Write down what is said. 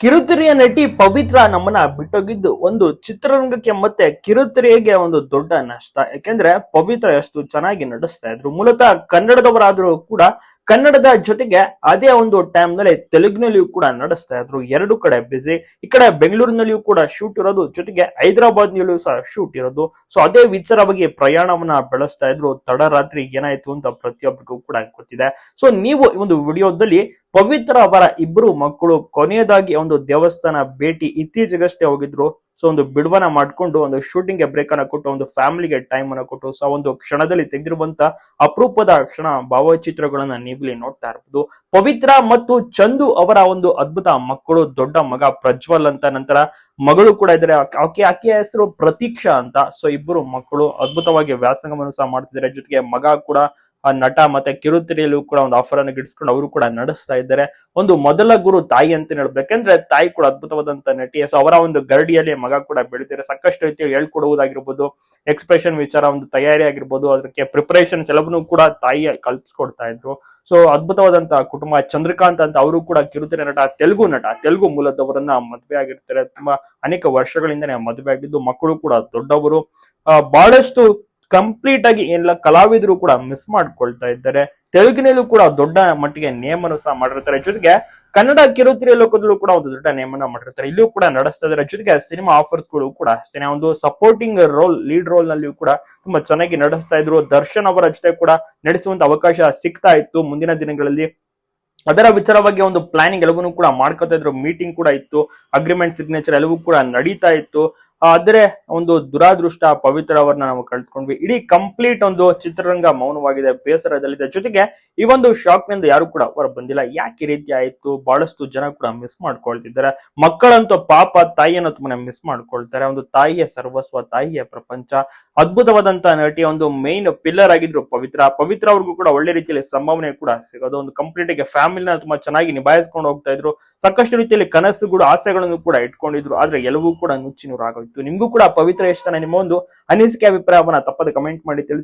ಕಿರುತೆರೆಯ ನಟಿ ಪವಿತ್ರ ನಮ್ಮನ್ನ ಬಿಟ್ಟೋಗಿದ್ದು ಒಂದು ಚಿತ್ರರಂಗಕ್ಕೆ ಮತ್ತೆ ಕಿರುತೆರೆಗೆ ಒಂದು ದೊಡ್ಡ ನಷ್ಟ. ಯಾಕೆಂದ್ರೆ ಪವಿತ್ರ ಎಷ್ಟು ಚೆನ್ನಾಗಿ ನಡೆಸ್ತಾ ಇದ್ರು. ಮೂಲತಃ ಕನ್ನಡದವರಾದರೂ ಕೂಡ ಕನ್ನಡದ ಜೊತೆಗೆ ಅದೇ ಒಂದು ಟೈಮ್ನಲ್ಲಿ ತೆಲುಗಿನಲ್ಲಿಯೂ ಕೂಡ ನಡೆಸ್ತಾ ಇದ್ರು. ಎರಡು ಕಡೆ ಬಿಸಿ ಈ ಕಡೆ ಬೆಂಗಳೂರಿನಲ್ಲಿಯೂ ಕೂಡ ಶೂಟ್ ಇರೋದು. ಜೊತೆಗೆ ಹೈದರಾಬಾದ್ ನಲ್ಲಿಯೂ ಸಹ ಶೂಟ್ ಇರೋದು. ಸೊ ಅದೇ ವಿಚಾರವಾಗಿ ಪ್ರಯಾಣವನ್ನ ಬೆಳೆಸ್ತಾ ಇದ್ರು. ತಡರಾತ್ರಿ ಏನಾಯ್ತು ಅಂತ ಪ್ರತಿಯೊಬ್ಬರಿಗೂ ಕೂಡ ಗೊತ್ತಿದೆ. ಸೊ ನೀವು ಈ ಒಂದು ವಿಡಿಯೋದಲ್ಲಿ ಪವಿತ್ರ ಅವರ ಇಬ್ಬರು ಮಕ್ಕಳು ಕೊನೆಯದಾಗಿ ಒಂದು ದೇವಸ್ಥಾನ ಭೇಟಿ ಇತ್ತೀಚೆಗಷ್ಟೇ ಹೋಗಿದ್ರು. ಸೊ ಒಂದು ಬಿಡುವನ ಮಾಡ್ಕೊಂಡು, ಒಂದು ಶೂಟಿಂಗ್ಗೆ ಬ್ರೇಕ್ ಅನ್ನ ಕೊಟ್ಟು, ಒಂದು ಫ್ಯಾಮಿಲಿಗೆ ಟೈಮ್ ಅನ್ನ ಕೊಟ್ಟು ಸೊ ಒಂದು ಕ್ಷಣದಲ್ಲಿ ತೆಗೆದಿರುವಂತ ಅಪರೂಪದ ಕ್ಷಣ, ಭಾವಚಿತ್ರಗಳನ್ನ ನೀವಿಲ್ಲಿ ನೋಡ್ತಾ ಇರಬಹುದು ಪವಿತ್ರ ಮತ್ತು ಚಂದು ಅವರ ಒಂದು ಅದ್ಭುತ ಮಕ್ಕಳು, ದೊಡ್ಡ ಮಗ ಪ್ರಜ್ವಲ್ ಅಂತ, ನಂತರ ಮಗಳು ಕೂಡ ಇದ್ದಾರೆ. ಆಕೆ ಆಕೆಯ ಹೆಸರು ಪ್ರತೀಕ್ಷಾ ಅಂತ. ಸೊ ಇಬ್ಬರು ಮಕ್ಕಳು ಅದ್ಭುತವಾಗಿ ವ್ಯಾಸಂಗವನ್ನು ಸಹ ಮಾಡ್ತಿದ್ದಾರೆ. ಜೊತೆಗೆ ಮಗ ಕೂಡ ಆ ನಟ ಮತ್ತೆ ಕಿರುತೆರೆಯಲ್ಲೂ ಕೂಡ ಒಂದು ಆಫರ್ ಅನ್ನು ಗಿಡಿಸ್ಕೊಂಡು ಅವರು ಕೂಡ ನಡೆಸ್ತಾ ಇದ್ದಾರೆ. ಒಂದು ಮೊದಲ ಗುರು ತಾಯಿ ಅಂತ ಹೇಳ್ಬೇಕಂದ್ರೆ ತಾಯಿ ಕೂಡ ಅದ್ಭುತವಾದಂತ ನಟಿ ಸೊ ಅವರ ಒಂದು ಗರಡಿಯಲ್ಲಿ ಮಗ ಕೂಡ ಬೆಳಿತಾರೆ ಸಾಕಷ್ಟು ರೀತಿಯಲ್ಲಿ ಹೇಳ್ಕೊಡುವುದಾಗಿರ್ಬೋದು ಎಕ್ಸ್ಪ್ರೆಷನ್ ವಿಚಾರ ಒಂದು ತಯಾರಿ ಆಗಿರ್ಬೋದು, ಅದಕ್ಕೆ ಪ್ರಿಪರೇಷನ್ ಎಲ್ಲವನ್ನೂ ಕೂಡ ತಾಯಿ ಕಲ್ಪಿಸ್ಕೊಡ್ತಾ ಇದ್ರು. ಸೊ ಅದ್ಭುತವಾದಂತಹ ಕುಟುಂಬ, ಚಂದ್ರಕಾಂತ್ ಅಂತ ಅವರು ಕೂಡ ಕಿರುತೆರೆ ನಟ, ತೆಲುಗು ನಟ, ತೆಲುಗು ಮೂಲದವರನ್ನ ಮದುವೆ ಆಗಿರ್ತಾರೆ. ತುಂಬಾ ಅನೇಕ ವರ್ಷಗಳಿಂದನೇ ಮದುವೆ ಆಗಿದ್ದು, ಮಕ್ಕಳು ಕೂಡ ದೊಡ್ಡವರು. ಬಹಳಷ್ಟು ಕಂಪ್ಲೀಟ್ ಆಗಿ ಎಲ್ಲ ಕಲಾವಿದರು ಕೂಡ ಮಿಸ್ ಮಾಡ್ಕೊಳ್ತಾ ಇದ್ದಾರೆ. ತೆಲುಗಿನಲ್ಲೂ ಕೂಡ ದೊಡ್ಡ ಮಟ್ಟಿಗೆ ನೇಮನ್ನು ಸಹ ಮಾಡಿರ್ತಾರೆ. ಜೊತೆಗೆ ಕನ್ನಡ ಕಿರುತೆರೆ ಲೋಕದಲ್ಲೂ ಕೂಡ ಒಂದು ದೊಡ್ಡ ನೇಮನ್ನ ಮಾಡಿರ್ತಾರೆ. ಇಲ್ಲೂ ಕೂಡ ನಡೆಸ್ತಾ ಇದ್ದಾರೆ. ಜೊತೆಗೆ ಸಿನಿಮಾ ಆಫರ್ಸ್ಗಳು ಕೂಡ ಅಷ್ಟೇ. ಒಂದು ಸಪೋರ್ಟಿಂಗ್ ರೋಲ್ ಲೀಡ್ ರೋಲ್ ನಲ್ಲಿಯೂ ಕೂಡ ತುಂಬಾ ಚೆನ್ನಾಗಿ ನಡೆಸ್ತಾ ಇದ್ರು. ದರ್ಶನ್ ಅವರ ಜೊತೆ ಕೂಡ ನಡೆಸುವಂತ ಅವಕಾಶ ಸಿಗ್ತಾ ಇತ್ತು ಮುಂದಿನ ದಿನಗಳಲ್ಲಿ. ಅದರ ವಿಚಾರವಾಗಿ ಒಂದು ಪ್ಲಾನಿಂಗ್ ಎಲ್ಲವನ್ನೂ ಕೂಡ ಮಾಡ್ಕೊತಾ ಇದ್ರು. ಮೀಟಿಂಗ್ ಕೂಡ ಇತ್ತು. ಅಗ್ರಿಮೆಂಟ್ ಸಿಗ್ನೇಚರ್ ಎಲ್ಲವೂ ಕೂಡ ನಡೀತಾ ಇತ್ತು. ಆದ್ರೆ ಒಂದು ದುರಾದೃಷ್ಟ ಪವಿತ್ರ ಅವರನ್ನ ನಾವು ಕಳ್ಕೊಂಡ್ವಿ. ಇಡೀ ಕಂಪ್ಲೀಟ್ ಒಂದು ಚಿತ್ರರಂಗ ಮೌನವಾಗಿದೆ ಬೇಸರದಲ್ಲಿದೆ. ಜೊತೆಗೆ ಈ ಒಂದು ಶಾಕ್ನಿಂದ ಯಾರು ಕೂಡ ಹೊರ ಬಂದಿಲ್ಲ ಯಾಕೆ ರೀತಿ ಆಯ್ತು? ಬಹಳಷ್ಟು ಜನ ಕೂಡ ಮಿಸ್ ಮಾಡ್ಕೊಳ್ತಿದ್ದಾರೆ. ಮಕ್ಕಳಂತೂ ಪಾಪ, ತಾಯಿಯನ್ನು ತುಂಬಾ ಮಿಸ್ ಮಾಡ್ಕೊಳ್ತಾರೆ. ಒಂದು ತಾಯಿಯ ಸರ್ವಸ್ವ, ತಾಯಿಯ ಪ್ರಪಂಚ, ಅದ್ಭುತವಾದಂತ ನಟಿ, ಒಂದು ಮೇನ್ ಪಿಲ್ಲರ್ ಆಗಿದ್ರು ಪವಿತ್ರ. ಪವಿತ್ರ ಅವ್ರಿಗೂ ಕೂಡ ಒಳ್ಳೆ ರೀತಿಯಲ್ಲಿ ಸಂಭಾವನೆ ಕೂಡ ಸಿಗೋದು. ಒಂದು ಕಂಪ್ಲೀಟ್ ಆಗಿ ಫ್ಯಾಮಿಲಿನ ತುಂಬಾ ಚೆನ್ನಾಗಿ ನಿಭಾಯಿಸ್ಕೊಂಡು ಹೋಗ್ತಾ ಇದ್ರು. ಸಾಕಷ್ಟು ರೀತಿಯಲ್ಲಿ ಕನಸುಗಳು ಆಸೆಗಳನ್ನು ಕೂಡ ಇಟ್ಕೊಂಡಿದ್ರು. ಆದ್ರೆ ಎಲ್ಲವೂ ಕೂಡ ನುಚ್ಚಿ ನೂರಾಗೋಯ್ತು ನಿಮ್ಗೂ ಕೂಡ ಪವಿತ್ರ ಎಷ್ಟನ ನಿಮ್ಮ ಒಂದು ಅನಿಸಿಕೆ ಅಭಿಪ್ರಾಯವನ್ನ ತಪ್ಪದೆ ಕಮೆಂಟ್ ಮಾಡಿ ತಿಳಿಸಿ.